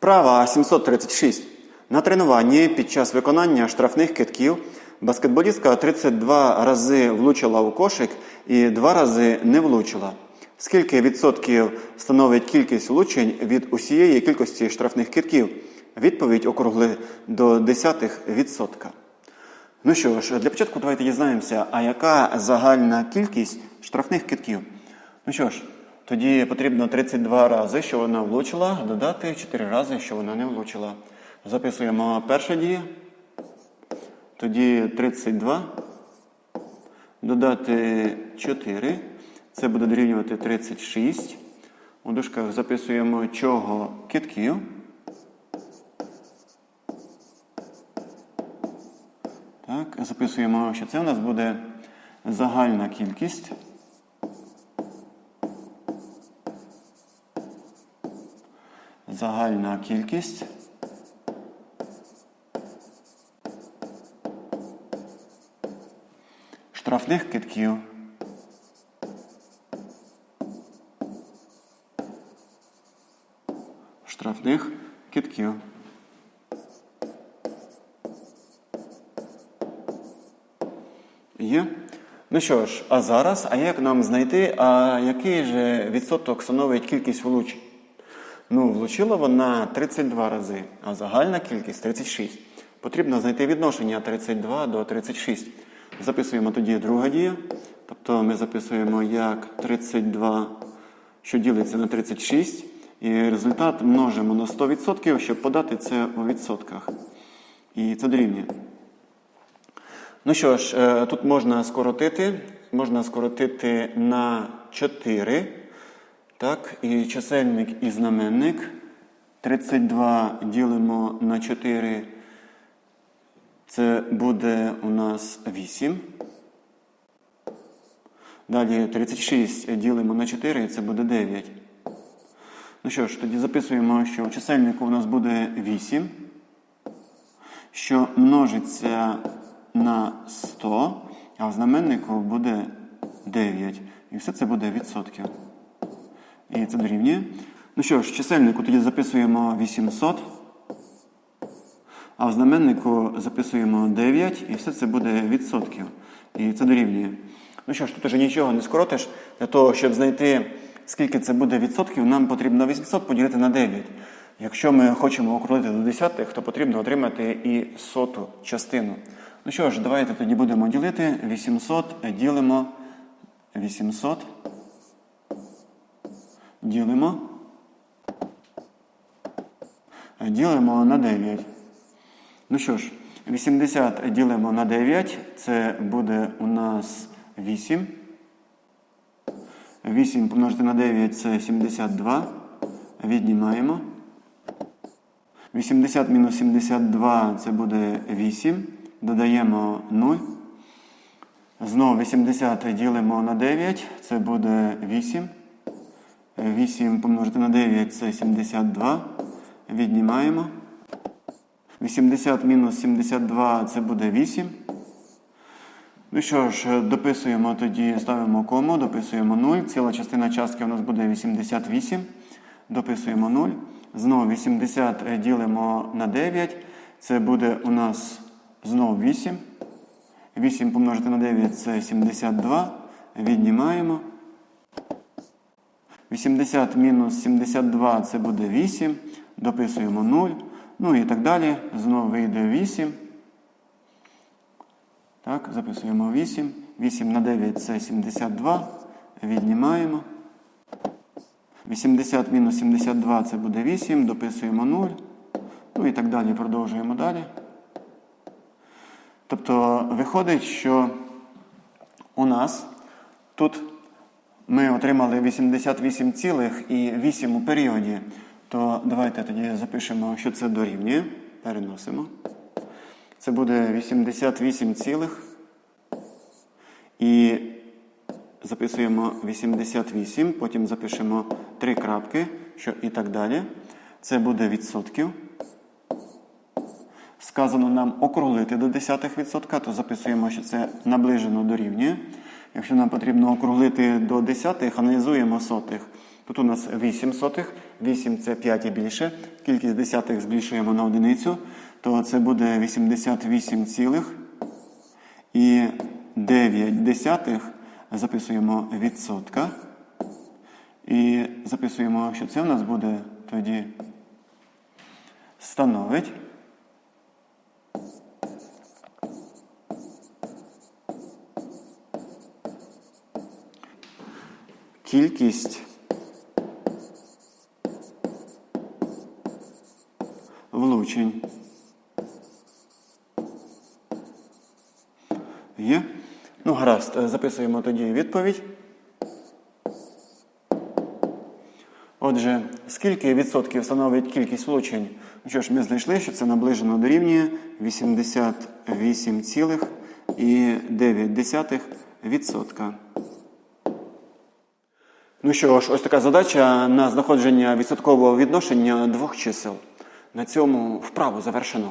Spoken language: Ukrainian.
Вправа 736. На тренуванні під час виконання штрафних китків баскетболістка 32 рази влучила у кошик і 2 рази не влучила. Скільки відсотків становить кількість влучень від усієї кількості штрафних китків? Відповідь округли до десятих відсотка. Ну що ж, для початку давайте дізнаємося, а яка загальна кількість штрафних китків? Ну що ж, тоді потрібно 32 рази, що вона влучила, додати 4 рази, що вона не влучила. Записуємо перша дія. Тоді 32. Додати 4. Це буде дорівнювати 36. У дужках записуємо чого китків. Так, записуємо, що це у нас буде загальна кількість. Загальна кількість. Штрафних китків. Штрафних китків. Є. Ну що ж, а зараз, а як нам знайти, а який же відсоток становить кількість влучень? Ну, влучила вона 32 рази, а загальна кількість 36. Потрібно знайти відношення 32 до 36. Записуємо тоді друга дія. Тобто ми записуємо як 32, що ділиться на 36. І результат множимо на 100%, щоб подати це у відсотках. І це дорівнює. Ну що ж, е, тут можна скоротити. Можна скоротити на 4. Так, і чисельник і знаменник. 32 ділимо на 4. Це буде у нас 8. Далі 36 ділимо на 4, це буде 9. Ну що ж, тоді записуємо, що у чисельнику у нас буде 8, що множиться на 100, а в знаменнику буде 9. І все це буде відсотків. І це дорівнює. Ну що ж, чисельнику тоді записуємо 800, а в знаменнику записуємо 9, і все це буде відсотків. І це дорівнює. Ну що ж, тут уже нічого не скоротиш. Для того, щоб знайти, скільки це буде відсотків, нам потрібно 800 поділити на 9. Якщо ми хочемо округлити до десятих, то потрібно отримати і соту частину. Ну що ж, давайте тоді будемо ділити. 800 ділимо 800. Ділимо. Ділимо на 9. Ну що ж, 80 ділимо на 9. Це буде у нас 8. 8 помножити на 9 це 72. Віднімаємо. 80 мінус 72 це буде 8. Додаємо 0. Знову 80 ділимо на 9. Це буде 8. 8 помножити на 9 це 72. Віднімаємо. 80 мінус 72 це буде 8. Ну що ж, дописуємо тоді, ставимо кому, дописуємо 0. Ціла частина частки у нас буде 88. Дописуємо 0. Знову 80 ділимо на 9. Це буде у нас знову 8. 8 помножити на 9 це 72. Віднімаємо. 80 мінус 72 це буде 8. Дописуємо 0. Ну і так далі. Знову вийде 8. Так, записуємо 8. 8 на 9 це 72. Віднімаємо. 80 мінус 72 це буде 8. Дописуємо 0. Ну і так далі. Продовжуємо далі. Тобто виходить, що у нас тут ми отримали 88 цілих і 8 у періоді. То давайте тоді запишемо, що це дорівнює. Переносимо. Це буде 88 цілих. І записуємо 88, потім запишемо 3 крапки, що і так далі. Це буде відсотків. Сказано нам округлити до десятих відсотка, то записуємо, що це наближено дорівнює. Якщо нам потрібно округлити до десятих, аналізуємо сотих. Тут у нас 8 сотих, 8 це 5 і більше. Кількість десятих збільшуємо на одиницю, то це буде 88 цілих і 9 десятих записуємо відсотка. І записуємо, що це у нас буде тоді становить. Кількість влучень. Є? Ну, гаразд, е, записуємо тоді відповідь. Отже, скільки відсотків становить кількість влучень? Ну що ж, ми знайшли, що це наближено дорівнює 88,9 відсотка. Ну що ж, ось така задача на знаходження відсоткового відношення двох чисел. На цьому вправу завершено.